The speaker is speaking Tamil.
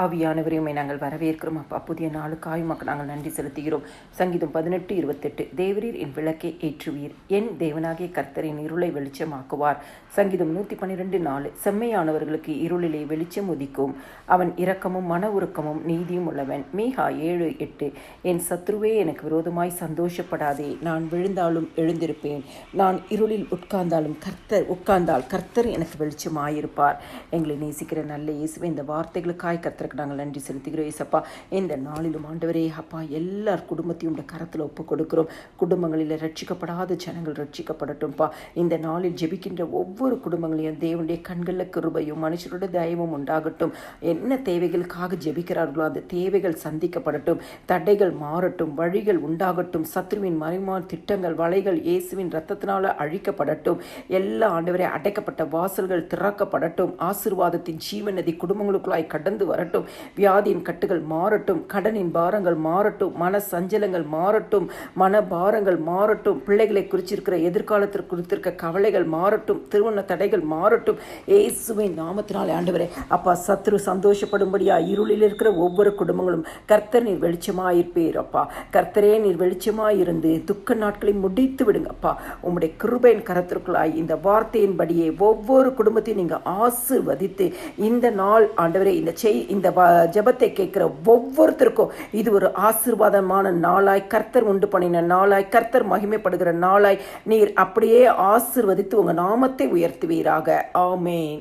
ஆவியானவரையுமே நாங்கள் வரவேற்கிறோம். அப்பா புதிய நாளுக்காய் மக்கள் நாங்கள் நன்றி செலுத்துகிறோம். சங்கீதம் பதினெட்டு இருபத்தெட்டு. தேவரீர் என் விளக்கை ஏற்றுவீர். என் தேவனாகிய கர்த்தரின் இருளை வெளிச்சமாக்குவார். சங்கீதம் நூற்றி பன்னிரெண்டு நாலு. செம்மையானவர்களுக்கு இருளிலே வெளிச்சம் உதிக்கும். அவன் இரக்கமும் மன உருக்கமும் நீதியும் உள்ளவன். மீகா ஏழு எட்டு. என் சத்ருவே எனக்கு விரோதமாய் சந்தோஷப்படாதே. நான் விழுந்தாலும் எழுந்திருப்பேன். நான் இருளில் உட்கார்ந்தாலும் கர்த்தர் உட்கார்ந்தால் கர்த்தர் எனக்கு வெளிச்சமாயிருப்பார். எங்களை நேசிக்கிற நல்ல இயேசுவே இந்த வார்த்தைகளுக்காய் கர்த்தருக்கு நாங்கள் நன்றி செலுத்துகிறோம் ஏசப்பா. இந்த நாளிலும் ஆண்டவரே அப்பா எல்லார் குடும்பத்தையும் உடைய கரத்தில் ஒப்பு கொடுக்கிறோம். குடும்பங்களில் ரட்சிக்கப்படாத ஜனங்கள் ரட்சிக்கப்படட்டும்ப்பா இந்த நாளில் ஜெபிக்கின்ற ஒவ்வொரு குடும்பங்களையும் தேவனுடைய கண்களில் கிருபையும் மனுஷருடைய தயவும் உண்டாகட்டும். என்ன தேவைகளுக்காக ஜெபிக்கிறார்களோ அந்த தேவைகள் சந்திக்கப்படட்டும். தடைகள் மாறட்டும் வழிகள் உண்டாகட்டும். சத்ருவின் மறைமான திட்டங்கள் வலைகள் இயேசுவின் ரத்தத்தினால அழிக்கப்படட்டும். எல்லா ஆண்டவரே அடைக்கப்பட்ட வாசல்கள் திறக்கப்படட்டும். ஆசிர்வாதத்தின் ஜீவநதி குடும்பங்களுக்குள்ளாய் கடந்து வரட்டும். வியாதியின் கட்டுகள் மாறட்டும். கடனின் பாரங்கள் மாறட்டும். மன சஞ்சலங்கள் மாறட்டும். மன பாரங்கள் மாறட்டும். பிள்ளைகளை குறிச்சிருக்கிற எதிர்காலத்திற்கு குறித்திருக்க கவலைகள் மாறட்டும். திருமண தடைகள் மாறட்டும். ஏசுவின் நாமத்தினாலே ஆண்டவரே அப்பா சத்ரு சந்தோஷப்படும்படியா இருளில் இருக்கிற ஒவ்வொரு குடும்பங்களும் கர்த்தர் நீர் வெளிச்சமாயிருப்பீர் அப்பா. கர்த்தரே நீர் வெளிச்சமாயிருந்து துக்க நாட்களை முடித்து விடுங்கப்பா உம்முடைய கிருபையின் கரத்திற்குள்ளாய் இந்த வார்த்தையின்படியே ஒவ்வொரு குடும்பத்தையும் நீங்கள் ஆசிர்வதித்து இந்த நாள் ஆண்டவரே இந்த செய் இந்த இந்த ஜெபத்தை கேட்குற ஒவ்வொருத்தருக்கும் இது ஒரு ஆசீர்வாதமான நாளாய் கர்த்தர் உண்டு பண்ணின நாளாய் கர்த்தர் மகிமைப்படுகிற நாளாய். நீர் அப்படியே ஆசிர்வதித்து உங்க நாமத்தை உயர்த்துவீராக. ஆமேன்.